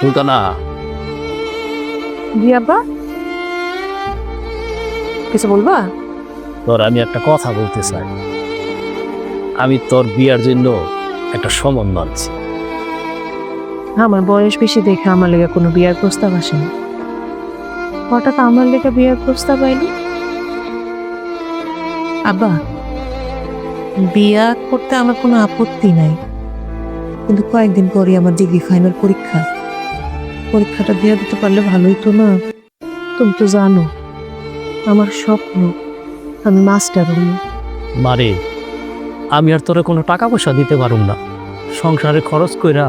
সুলতানা জি আব্বা কিছু বলবা? তোর আমি একটা কথা বলতে চাই। আমি তোর বিয়ার জন্য একটা সম্বন্ধ আনছি আমার বয়স বেশি দেখে আমার লেগে কোনো বিয়ার প্রস্তাব আসেনি। হঠাৎ আমার লেগে বিয়ার প্রস্তাব আইলো? আব্বা বিয়া করতে আমার কোনো আপত্তি নাই। কিন্তু কয়েকদিন পরে আমার ডিগ্রি ফাইনাল পরীক্ষা। পরীক্ষাটা দিয়ে দিতে পারলে ভালোই তো না? তুমি তো জানো আমার স্বপ্ন আমি মাস্টার হই মারে আমি আর তোরে কোনো টাকা পয়সা দিতে পারুম না। সংসারে খরচ কইরা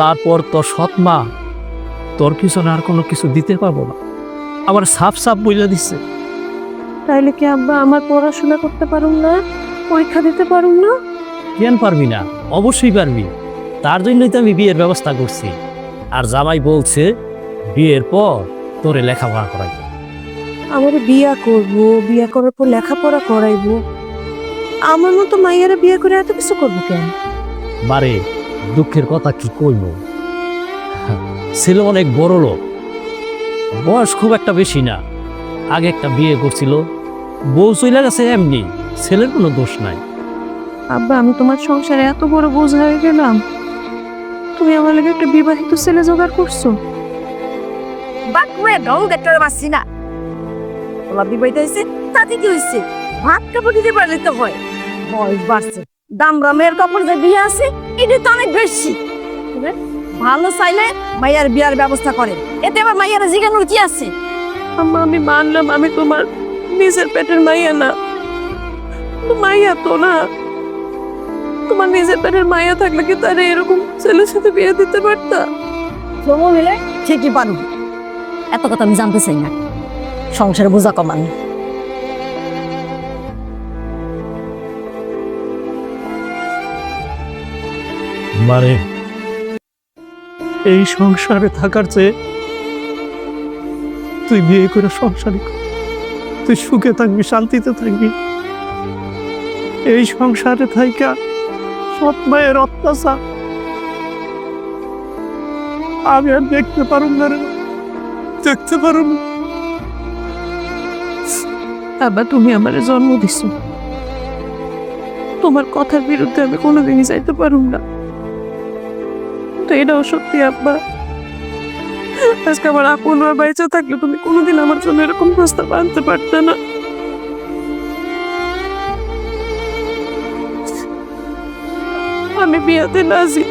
তারপর তোর সৎ মা তোর পিছনে আর কোনো কিছু দিতে পারব না। আবার সাফ সাফ বইলে দিচ্ছে তাইলে কি আব্বা আমার পড়াশোনা করতে পারুম না? পরীক্ষা দিতে পারুম না? কেন পারবি না? অবশ্যই পারবি। তার জন্যই তো আমি বিয়ের ব্যবস্থা করছি। আর জামাই বলছে বিয়ের পর তোরে লেখাপড়া করাই আমার বিয়া করব বিয়া করার পর লেখাপড়া করাইবো। আমার মতো মাইয়ারা বিয়ে করে এত কিছু করব কেন? মারে দুঃখের কথা কি কইব ছেলে অনেক বড় লোক। বয়স খুব একটা বেশি না। আগে একটা বিয়ে করছিল। বউ চলে গেছে এমনি। ছেলের কোনো দোষ নাই। আব্বা আমি তোমার সংসারে এত বড় বোঝ হয়ে গেলাম। তুমি আমার লাগে একটা বিবাহিত ছেলে জোগাড় করছ? বাকুয়ে পারছি না। ওলা বিবাহিত হয়েছে তাতে কি হয়েছে ভাত কাপড় দিতে পারলে তো হয়। বয়স বাড়ছে কাপড় যে বিয়ে আছে এটা তো অনেক বেশি ভালো চাইলে মাইয়ার বিয়ার ব্যবস্থা করে এতে আবার মাইয়ার জিজ্ঞানোর কি আছে? আম্মা আমি মানলাম আমি তোমার নিজের পেটের মাইয়া না। মাইয়া তো না। তোমার নিজের পেটের মাইয়া থাকলে কি তারা এরকম ছেলের সাথে বিয়ে দিতে পারতা? শ্রম মিলে ঠিকই পারব এত কথা আমি জানতে চাই না। সংসারে বোঝা কমান। মানে এই সংসারে থাকার চেয়ে তুই বিয়ে করে সংসারে তুই সুখে থাকবি শান্তিতে থাকবি। এই সংসারে থাইকা সৎ মায়ের অত্যাচার। আমি আর দেখতে পারুম না দেখতে পারুম না। আব্বা, তুমি আমার জন্ম দিছো। তোমার কথার বিরুদ্ধে আমি কোনোদিনই যাইতে পারুম না। তো এটাও সত্যি, আব্বা। আজকে আমার আপন বাইচা থাকলে তুমি কোনোদিন আমার জন্য এরকম প্রস্তাব আনতে পারতে না। আমি বিয়াতে নাজি